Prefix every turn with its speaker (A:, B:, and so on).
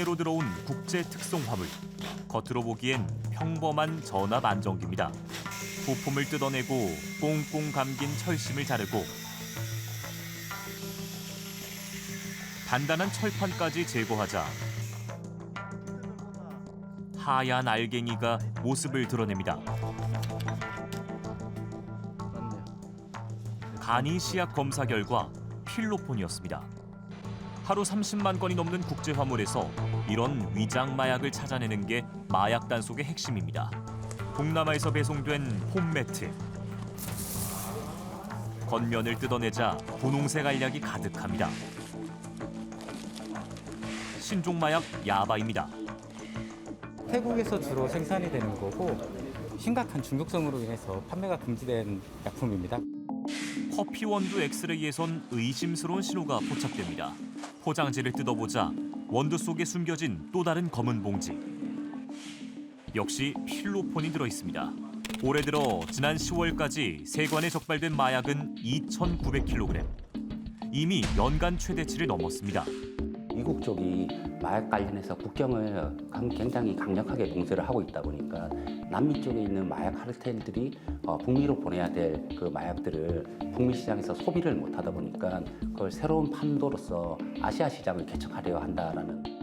A: 국내로 들어온 국제 특송 화물. 겉으로 보기엔 평범한 전압 안정기입니다. 부품을 뜯어내고 꽁꽁 감긴 철심을 자르고 단단한 철판까지 제거하자 하얀 알갱이가 모습을 드러냅니다. 간이 시약 검사 결과 필로폰이었습니다. 하루 30만 건이 넘는 국제 화물에서 이런 위장 마약을 찾아내는 게 마약 단속의 핵심입니다. 동남아에서 배송된 폼매트. 겉면을 뜯어내자 분홍색 알약이 가득합니다. 신종 마약 야바입니다.
B: 태국에서 주로 생산이 되는 거고 심각한 중독성으로 인해서 판매가 금지된 약품입니다.
A: 커피 원두 엑스레이에선 의심스러운 신호가 포착됩니다. 포장지를 뜯어보자 원두 속에 숨겨진 또 다른 검은 봉지. 역시 필로폰이 들어 있습니다. 올해 들어 지난 10월까지 세관에 적발된 마약은 2,900kg. 이미 연간 최대치를 넘었습니다.
C: 미국 쪽이 마약 관련해서 국경을 강- 굉장히 강력하게 봉쇄를 하고 있다 보니까 남미 쪽에 있는 마약 카르텔들이 어, 북미로 보내야 될 그 마약들을 북미 시장에서 소비를 못하다 보니까 그걸 새로운 판도로서 아시아 시장을 개척하려 한다라는